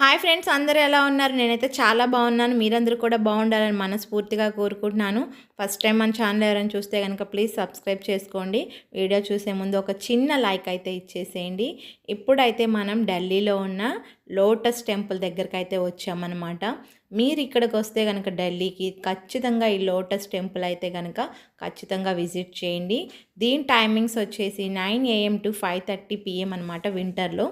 Hi friends అందరూ ఎలా ఉన్నారు? నేనైతే చాలా బాగున్నాను. మీరందరూ కూడా బాగుండాలని మనస్ఫూర్తిగా కోరుకుంటున్నాను. ఫస్ట్ టైం మన ఛానల్ ఎవరైనా చూస్తే కనుక ప్లీజ్ సబ్స్క్రైబ్ చేసుకోండి. వీడియో చూసే ముందు ఒక చిన్న లైక్ అయితే ఇచ్చేసేయండి. ఇప్పుడైతే మనం ఢిల్లీలో ఉన్న లోటస్ టెంపుల్ దగ్గరికి అయితే వచ్చామన్నమాట. మీరు ఇక్కడికి వస్తే కనుక ఢిల్లీకి ఖచ్చితంగా ఈ లోటస్ టెంపుల్ అయితే కనుక ఖచ్చితంగా విజిట్ చేయండి. దీని టైమింగ్స్ వచ్చేసి nine AM to five thirty PM అనమాట వింటర్లో.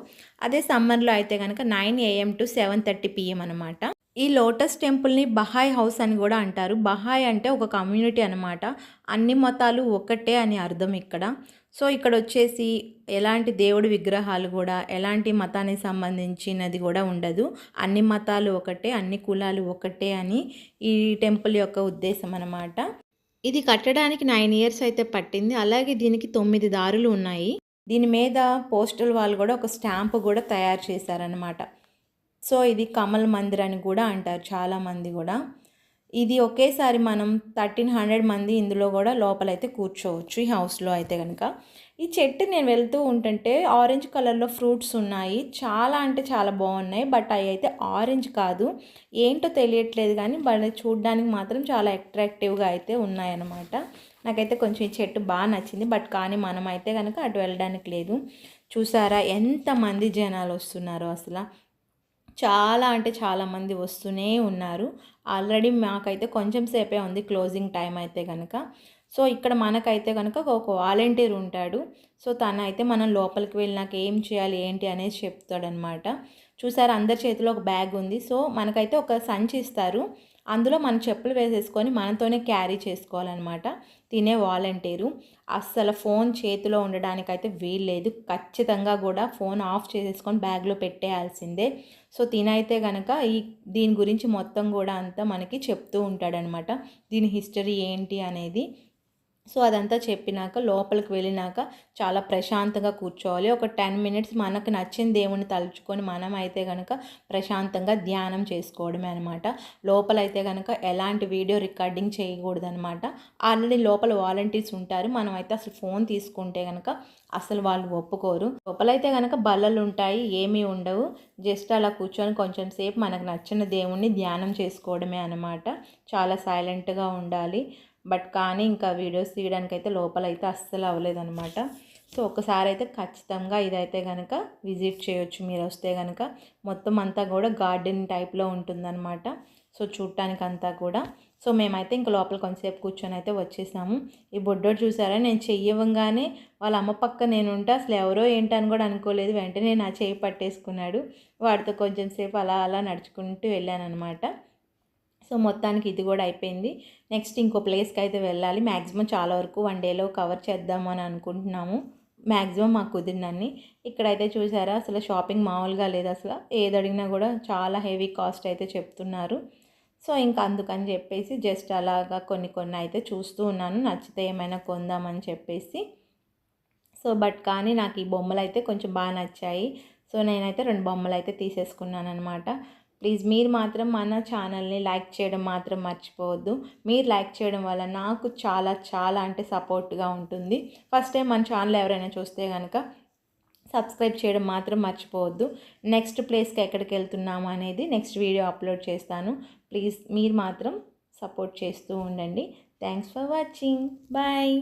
అదే సమ్మర్లో అయితే కనుక nine AM to seven thirty PM అనమాట ఈ లోటస్ టెంపుల్ని బహాయ్ హౌస్ అని కూడా అంటారు. బహాయ్ అంటే ఒక కమ్యూనిటీ అనమాట అన్ని మతాలు ఒకటే అని అర్థం ఇక్కడ. సో ఇక్కడ వచ్చేసి ఎలాంటి దేవుడి విగ్రహాలు కూడా ఎలాంటి మతానికి సంబంధించినది కూడా ఉండదు. అన్ని మతాలు ఒకటే అన్ని కులాలు ఒకటే అని ఈ టెంపుల్ యొక్క ఉద్దేశం అనమాట ఇది కట్టడానికి నైన్ ఇయర్స్ అయితే పట్టింది. అలాగే దీనికి తొమ్మిది దారులు ఉన్నాయి. దీని మీద పోస్టల్ వాళ్ళు కూడా ఒక స్టాంప్ కూడా తయారు చేశారనమాట సో ఇది కమల్ మందిర్ అని కూడా అంటారు చాలామంది కూడా. ఇది ఒకేసారి మనం థర్టీన్ హండ్రెడ్ మంది ఇందులో కూడా లోపలైతే కూర్చోవచ్చు ఈ హౌస్లో అయితే కనుక ఈ చెట్టు నేను వెళ్తూ ఉంటుంటే ఆరెంజ్ కలర్లో ఫ్రూట్స్ ఉన్నాయి. చాలా అంటే చాలా బాగున్నాయి. బట్ అవి అయితే ఆరెంజ్ కాదు. ఏంటో తెలియట్లేదు కానీ బట్ చూడడానికి మాత్రం చాలా అట్రాక్టివ్గా అయితే ఉన్నాయన్నమాట. నాకైతే కొంచెం ఈ చెట్టు బాగా నచ్చింది. బట్ కానీ మనం అయితే కనుక అటు వెళ్ళడానికి లేదు. చూసారా ఎంతమంది జనాలు వస్తున్నారో అసలు. చాలా అంటే చాలామంది వస్తూనే ఉన్నారు. ఆల్రెడీ మాకైతే కొంచెం సేపే ఉంది క్లోజింగ్ టైం అయితే కనుక సో ఇక్కడ మనకైతే కనుక ఒక వాలంటీర్ ఉంటాడు. సో తను అయితే మనం లోపలికి వెళ్ళి నాకు ఏం చేయాలి ఏంటి అనేది చెప్తాడనమాట. చూసారు అందరి చేతిలో ఒక బ్యాగ్ ఉంది. సో మనకైతే ఒక సంచి ఇస్తారు. అందులో మన చెప్పులు వేసేసుకొని మనతోనే క్యారీ చేసుకోవాలన్నమాట తినే వాలంటీరు. అస్సలు ఫోన్ చేతిలో ఉండడానికైతే వీల్లేదు. ఖచ్చితంగా కూడా ఫోన్ ఆఫ్ చేసేసుకొని బ్యాగ్లో పెట్టేయాల్సిందే. సో తినైతే కనుక ఈ దీని గురించి మొత్తం కూడా అంతా మనకి చెప్తూ ఉంటాడనమాట. దీని హిస్టరీ ఏంటి అనేది సో అదంతా చెప్పినాక లోపలికి వెళ్ళినాక చాలా ప్రశాంతంగా కూర్చోవాలి. ఒక టెన్ మినిట్స్ మనకు నచ్చిన దేవుని తలుచుకొని మనం అయితే కనుక ప్రశాంతంగా ధ్యానం చేసుకోవడమే అనమాట లోపలైతే కనుక ఎలాంటి వీడియో రికార్డింగ్ చేయకూడదనమాట ఆల్రెడీ లోపల వాలంటీర్స్ ఉంటారు. మనం అయితే అసలు ఫోన్ తీసుకుంటే కనుక అసలు వాళ్ళు ఒప్పుకోరు. లోపలైతే కనుక బల్లలు ఉంటాయి ఏమీ ఉండవు. జస్ట్ అలా కూర్చొని కొంచెం సేపు మనకు నచ్చిన దేవుణ్ణి ధ్యానం చేసుకోవడమే అనమాట చాలా సైలెంట్గా ఉండాలి. బట్ కానీ ఇంకా వీడియోస్ తీయడానికి అయితే లోపల అయితే అస్సలు అవ్వలేదన్నమాట. సో ఒకసారి అయితే ఖచ్చితంగా ఇదైతే కనుక విజిట్ చేయొచ్చు మీరు వస్తే కనుక మొత్తం అంతా కూడా గార్డెన్ టైప్లో ఉంటుందన్నమాట. సో చూడటానికి అంతా కూడా. సో మేమైతే ఇంకా లోపల కొంతసేపు కూర్చొని అయితే వచ్చేసాము. ఈ బొడ్డోడు చూసారా? నేను చెయ్యవంగానే వాళ్ళ అమ్మ పక్క నేను ఉంటే అసలు ఎవరో ఏంటని కూడా అనుకోలేదు. వెంటనే నా చేయి పట్టేసుకున్నాడు. వాడితో కొంచెం సేపు అలా అలా నడుచుకుంటూ వెళ్ళాను అనమాట సో మొత్తానికి ఇది కూడా అయిపోయింది. నెక్స్ట్ ఇంకో ప్లేస్కి అయితే వెళ్ళాలి. మ్యాక్సిమం చాలా వరకు వన్ డేలో కవర్ చేద్దాము అని అనుకుంటున్నాము. మ్యాక్సిమం మాకు కుదిరినన్ని. ఇక్కడైతే చూసారా అసలు షాపింగ్ మామూలుగా లేదు అసలు. ఏది అడిగినా కూడా చాలా హెవీ కాస్ట్ అయితే చెప్తున్నారు. సో ఇంకా అందుకని చెప్పేసి జస్ట్ అలాగా కొన్ని కొన్ని అయితే చూస్తూ ఉన్నాను. నచ్చితే ఏమైనా కొందామని చెప్పేసి. సో బట్ కానీ నాకు ఈ బొమ్మలు అయితే కొంచెం బాగా నచ్చాయి. సో నేనైతే రెండు బొమ్మలు అయితే తీసేసుకున్నాను అనమాట ప్లీజ్ మీరు మాత్రం మన ఛానల్ని లైక్ చేయడం మాత్రం మర్చిపోవద్దు. మీరు లైక్ చేయడం వల్ల నాకు చాలా చాలా అంటే సపోర్ట్గా ఉంటుంది. ఫస్ట్ టైం మన ఛానల్ ఎవరైనా చూస్తే కనుక సబ్స్క్రైబ్ చేయడం మాత్రం మర్చిపోవద్దు. నెక్స్ట్ ప్లేస్కి ఎక్కడికి వెళ్తున్నాము అనేది నెక్స్ట్ వీడియో అప్లోడ్ చేస్తాను. ప్లీజ్ మీరు మాత్రం సపోర్ట్ చేస్తూ ఉండండి. Thanks for watching. బాయ్.